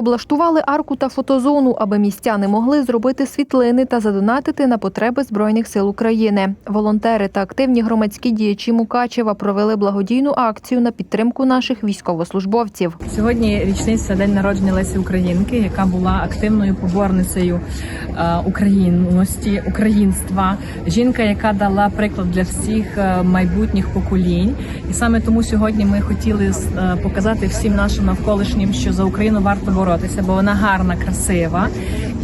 Облаштували арку та фотозону, аби містяни могли зробити світлини та задонатити на потреби Збройних сил України. Волонтери та активні громадські діячі Мукачева провели благодійну акцію на підтримку наших військовослужбовців. Сьогодні річниця день народження Лесі Українки, яка була активною поборницею е, українності, українства. Жінка, яка дала приклад для всіх е, майбутніх поколінь. І саме тому сьогодні ми хотіли е, показати всім нашим навколишнім, що за Україну варто боротися, бо вона гарна, красива.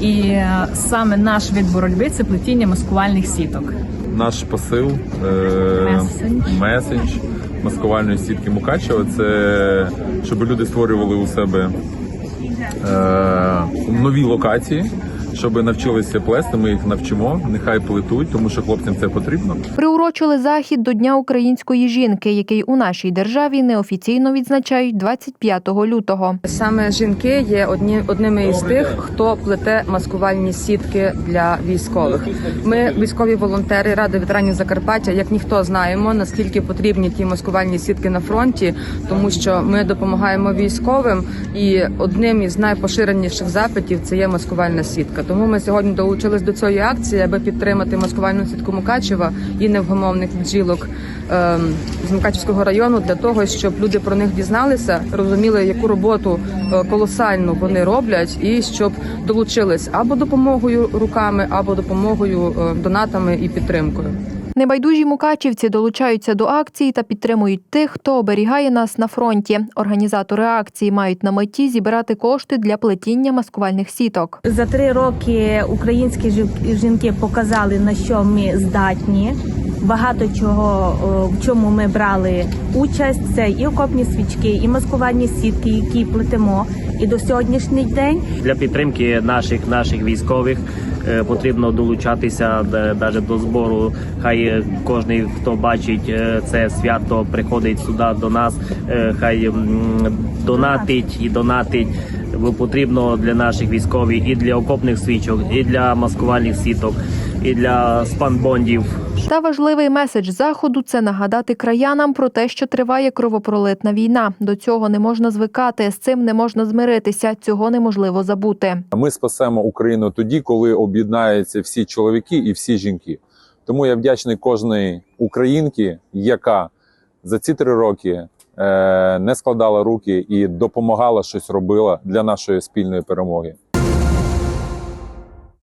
І е, саме наш від боротьби це плетіння маскувальних сіток. Наш посил, е, меседж маскувальної сітки Мукачева це щоб люди створювали у себе е, нові локації, щоб навчилися плести. Ми їх навчимо, нехай плетуть, тому що хлопцям це потрібно. Приурочили захід до Дня української жінки, який у нашій державі неофіційно відзначають 25 лютого. Саме жінки є одні одними із тих, хто плете маскувальні сітки для військових. Ми, військові волонтери Ради ветеранів Закарпаття, як ніхто знаємо, наскільки потрібні ті маскувальні сітки на фронті, тому що ми допомагаємо військовим, і одним із найпоширеніших запитів це є маскувальна сітка. Тому ми сьогодні долучились до цієї акції, аби підтримати маскувальну сітку Мукачева і невгомовних бджілок ем, з Мукачевського району для того, щоб люди про них дізналися, розуміли, яку роботу е, колосальну вони роблять, і щоб долучились або допомогою руками, або допомогою е, донатами і підтримкою. Небайдужі мукачівці долучаються до акції та підтримують тих, хто оберігає нас на фронті. Організатори акції мають на меті зібрати кошти для плетіння маскувальних сіток. За три роки українські жін- жінки показали на що ми здатні. Багато чого в чому ми брали участь. Це і окопні свічки, і маскувальні сітки, які плетемо. І до сьогоднішній день для підтримки наших наших військових е, потрібно долучатися навіть до збору. Хай е, кожен, хто бачить е, це свято, приходить сюди до нас. е, Хай донатить і донатить. Потрібно для наших військових і для окопних свічок, і для маскувальних сіток, і для спанбондів. Та важливий меседж заходу це нагадати краянам про те, що триває кровопролитна війна. До цього не можна звикати, з цим не можна змиритися. Цього неможливо забути. Ми спасемо Україну тоді, коли об'єднаються всі чоловіки і всі жінки. Тому я вдячний кожній українці, яка за ці три роки е, не складала руки і допомагала щось робила для нашої спільної перемоги.